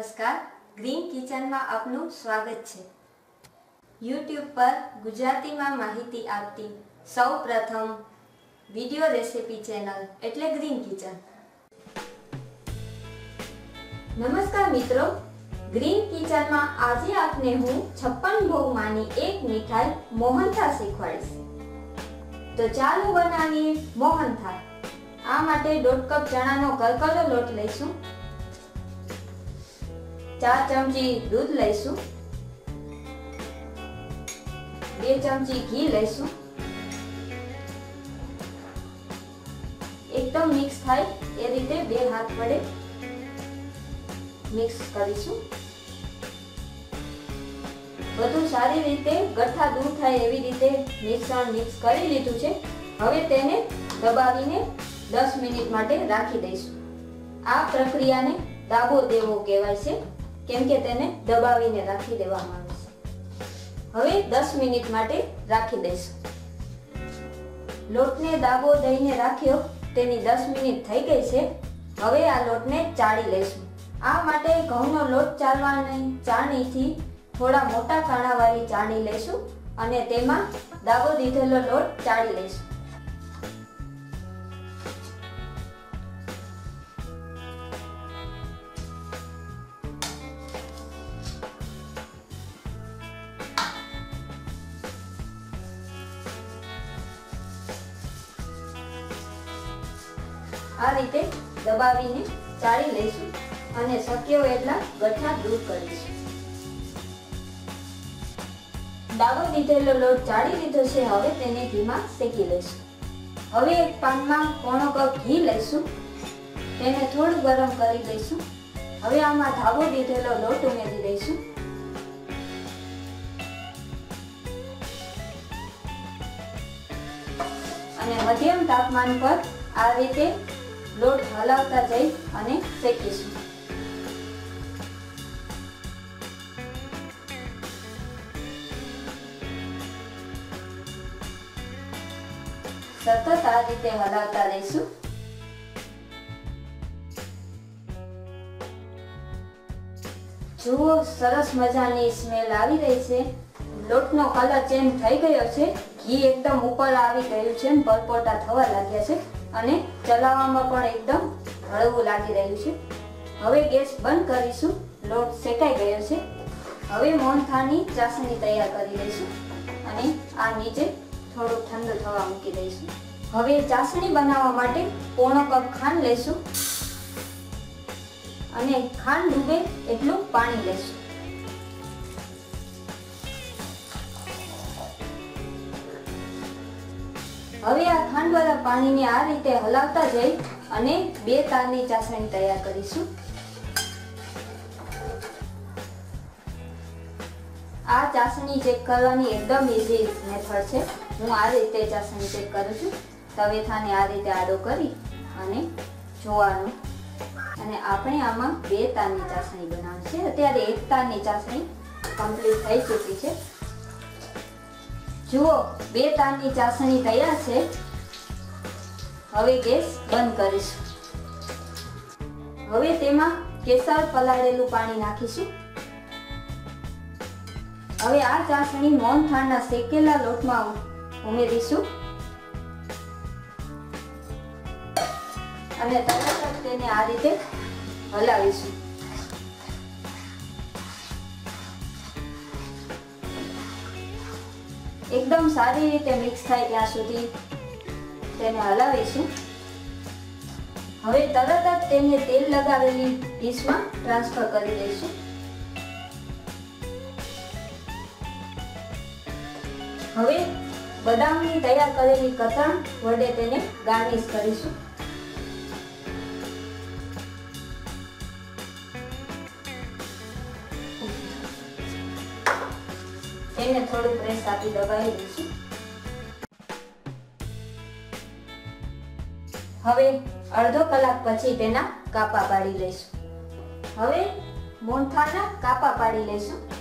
નમસ્કાર, ગ્રીન કિચનમાં આપનું સ્વાગત છે. યુટ્યુબ પર ગુજરાતીમાં માહિતી આપતી સૌ પ્રથમ વીડિયો રેસિપી ચેનલ એટલે ગ્રીન કિચન. નમસ્કાર મિત્રો, ગ્રીન કિચનમાં આજે આપને હું છપ્પન ભોગમાંની એક મીઠાઈ મોહનથા શીખવાડીશ. તો ચાલો બનાવીએ મોહનથા આ માટે દોઢ કપ ચણાનો કરકરો લોટ લઈશું. ચાર ચમચી દૂધ લઈશું બે ચમચી ઘી લઈશું એકદમ મિક્સ થાય એ રીતે બે હાથ વડે મિક્સ કરીશું બધું સારી રીતે ગઠ્ઠા દૂર થાય એવી રીતે મિશ્રણ મિક્સ કરી લીધું છે હવે તેને દબાવીને દસ મિનિટ માટે રાખી દઈશું. આ પ્રક્રિયાને દાબો દેવો કહેવાય છે. કેમ કે તેને દબાવીને રાખી દેવામાં આવે છે. હવે દસ મિનિટ માટે રાખી દઈશું. લોટને દાબો દઈને રાખ્યો, તેની દસ મિનિટ થઈ ગઈ છે. હવે આ લોટને ચાળી લઈશું. આ માટે ઘઉંનો લોટ ચાળવાની ચાણીથી થોડા મોટા કાણાવાળી ચાણી લઈશું અને તેમાં દાબો દીધેલો લોટ ચાળી લઈશું. આ રીતે દબાવીને ચાળી લઈશું અને શક્ય એટલા ગઠ્ઠા દૂર કરીશું. ડાબો દીધેલો લોટ ચાળી લીધો છે, હવે તેને ઘીમાં શેકી લઈશું. હવે એક પાનમાં પોણો કપ ઘી લઈશું. તેને થોડું ગરમ કરી લઈશું. હવે આમાં ધાબો દીધેલો લોટ ઉમેરી દઈશું અને મધ્યમ તાપમાન પર આ રીતે લોટ હલાવતા જઈ અને શેકીશું. સતત આ રીતે હલાવતા રહીશું. જુઓ, સરસ મજાની સ્મેલ આવી રહી છે. લોટનો કલર ચેન્જ થઈ ગયો છે. ઘી એકદમ ઉપર આવી ગયું છે પલપોટા થવા લાગ્યા છે. અને ચલાવવામાં પણ એકદમ હળવું લાગી રહ્યું છે. હવે ગેસ બંધ કરીશું. લોટ શેકાઈ ગયો છે. હવે મોહનથાળની ચાસણી તૈયાર કરી દઈશું અને આ નીચે થોડું ઠંડુ થવા મૂકી દઈશું. હવે ચાસણી બનાવવા માટે પોણો કપ ખાંડ લઈશું અને ખાંડ ડૂબે એટલું પાણી લઈશું. હવે આ ખાંડવાળા પાણીને આ રીતે હલાવતા જઈ અને બે તારની ચાસણી તૈયાર કરીશું. આ ચાસણી ચેક કરવાની એકદમ ઇઝી મેથડ છે. હું આ રીતે ચાસણી ચેક કરું છું. તવેથાને આ રીતે આડો કરી અને જોવાનું. અને આપણે આમાં બે તારની ચાસણી બનાવશે અત્યારે એક તારની ચાસણી કમ્પ્લીટ થઈ ચૂકી છે. જુઓ, બે તારની ચાસણી તૈયાર છે. હવે ગેસ બંધ કરીશું. હવે તેમાં કેસર પલાળેલું પાણી નાખીશું. હવે આ ચાસણી મોહનથાળના શેકેલા લોટમાં ઉમેરીશું. અને તરત જ તેને આ રીતે હલાવીશું. એકદમ સારી રીતે મિક્સ થાય ત્યાં સુધી. તેને હલાવીશું. હવે તરત જ તેને તેલ લગાવેલી ડીશમાં ટ્રાન્સફર કરી દઈશું. હવે બદામની તૈયાર કરેલી કથણ વડે તેને ગાર્નિશ કરીશું. તેને થોડું પ્રેસ આપી દબાવી દઈશું. હવે અડધો કલાક પછી તેના કાપા પાડી લઈશું. હવે મોહનથાળના કાપા પાડી લઈશું.